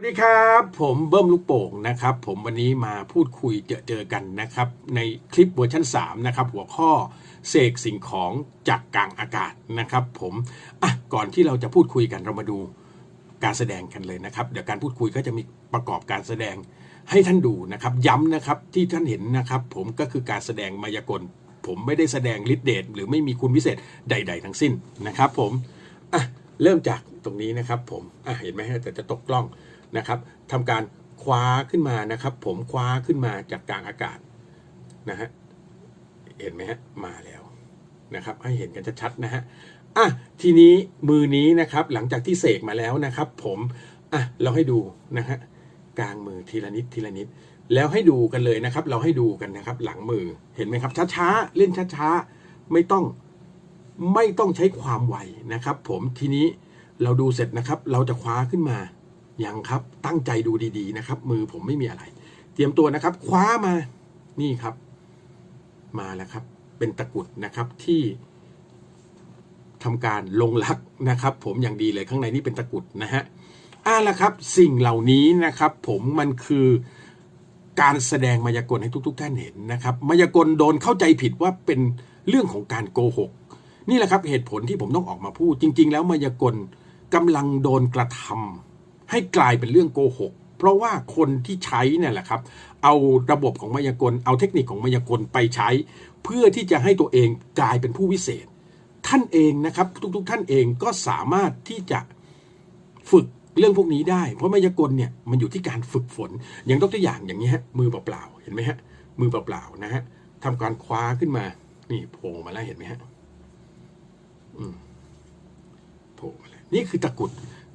สวัสดีครับผมเบิ้มลูกโป่งนะครับ ผมวันนี้มาพูดคุยเจอเจอกันนะครับ ในคลิปเวอร์ชัน3นะครับหัวข้อเสกสิ่งของจากกลางอากาศนะครับ ผมอะก่อนที่เราจะพูดคุยกันเรามาดูการแสดงกันเลยนะครับ เดี๋ยวการพูดคุยก็จะมีประกอบการแสดงให้ท่านดูนะครับ ย้ำนะครับที่ท่านเห็นนะครับ ผมก็คือการแสดงมายากล ผมไม่ได้แสดงฤทธิเดชหรือไม่มีคุณพิเศษใด ๆ ทั้งสิ้นนะครับ ผมอะเริ่มจากตรงนี้นะครับ ผมอะเห็นไหมฮะแต่จะตกกล้อง นะครับทำการคว้าขึ้นมานะครับ ผมคว้าขึ้นมาจากกลางอากาศนะฮะเห็นไหมฮะมาแล้วนะครับ ให้เห็นกันชัดๆนะฮะอะทีนี้มือนี้นะครับ หลังจากที่เสกมาแล้วนะครับ ผมอะเราให้ดูนะฮะกลางมือทีละนิดทีละนิด แล้วให้ดูกันเลยนะครับ เราให้ดูกันนะครับ หลังมือเห็นไหมครับ ช้าๆเล่นช้าๆไม่ต้องไม่ต้องใช้ความไวนะครับ ผมทีนี้เราดูเสร็จนะครับ เราจะคว้าขึ้นมา ยังครับตั้งใจดูดีๆนะครับ มือผมไม่มีอะไร เตรียมตัวนะครับ คว้ามานี่ครับ มาแล้วครับ เป็นตะกุดนะครับที่ทำการลงลักนะครับ ผมอย่างดีเลยข้างในนี่เป็นตะกุดนะฮะอ่าละครับ สิ่งเหล่านี้นะครับ ผมมันคือการแสดงมายากลให้ทุก ๆ ท่านเห็นนะครับ มายากลโดนเข้าใจผิดว่าเป็นเรื่องของการโกหก นี่แหละครับเหตุผลที่ผมต้องออกมาพูด จริง ๆ แล้วมายากลกำลังโดนกระทำ ให้กลายเป็นเรื่องโกหก เพราะว่าคนที่ใช้เนี่ยแหละครับ เอาระบบของมายากล เอาเทคนิคของมายากลไปใช้ เพื่อที่จะให้ตัวเองกลายเป็นผู้วิเศษ ท่านเองนะครับ ทุก ๆ ท่านเองก็สามารถที่จะฝึกเรื่องพวกนี้ได้ เพราะมายากลเนี่ยมันอยู่ที่การฝึกฝน อย่างยกตัวอย่างอย่างนี้ฮะมือเปล่าๆเห็นไหมฮะมือเปล่าๆนะฮะทำการคว้าขึ้นมา นี่โผล่มาแล้วเห็นไหมฮะอืมโผล่มาแล้วนี่คือตะกุด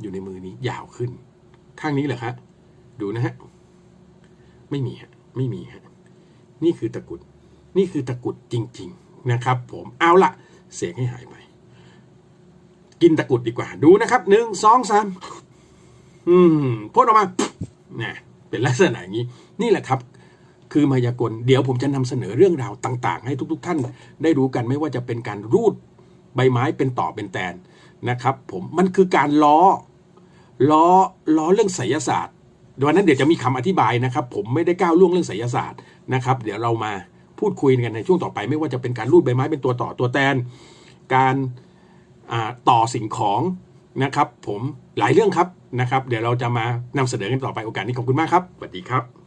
อยู่ในมือนี้ยาวขึ้น ข้างนี้เหรอคะดูนะฮะ ไม่มีฮะ ไม่มีฮะ นี่คือตะกุด นี่คือตะกุดจริง ๆ นะครับ ผม เอาละเสียงให้หายไป กินตะกุดดีกว่า ดูนะครับ หนึ่ง สองสาม อืมพ่นออกมาน่ะเป็นลักษณะอย่างนี้ นี่แหละครับ คือมายากล เดี๋ยวผมจะนำเสนอเรื่องราวต่าง ๆ ให้ทุก ๆ ท่าน ได้รู้กัน ไม่ว่าจะเป็นการรูดใบไม้เป็นต่อเป็นแตน นะครับผมมันคือการล้อล้อล้อเรื่องไสยศาสตร์วันนั้นเดี๋ยวจะมีคำอธิบายนะครับ ผมไม่ได้ก้าวล่วงเรื่องไสยศาสตร์นะครับ เดี๋ยวเรามาพูดคุยกันในช่วงต่อไป ไม่ว่าจะเป็นการรูดใบไม้เป็นตัวต่อตัวแตนการต่อสิ่งของนะครับ ผมหลายเรื่องครับนะครับ เดี๋ยวเราจะมานำเสนอกันต่อไปโอกาสนี้ขอบคุณมากครับสวัสดีครับ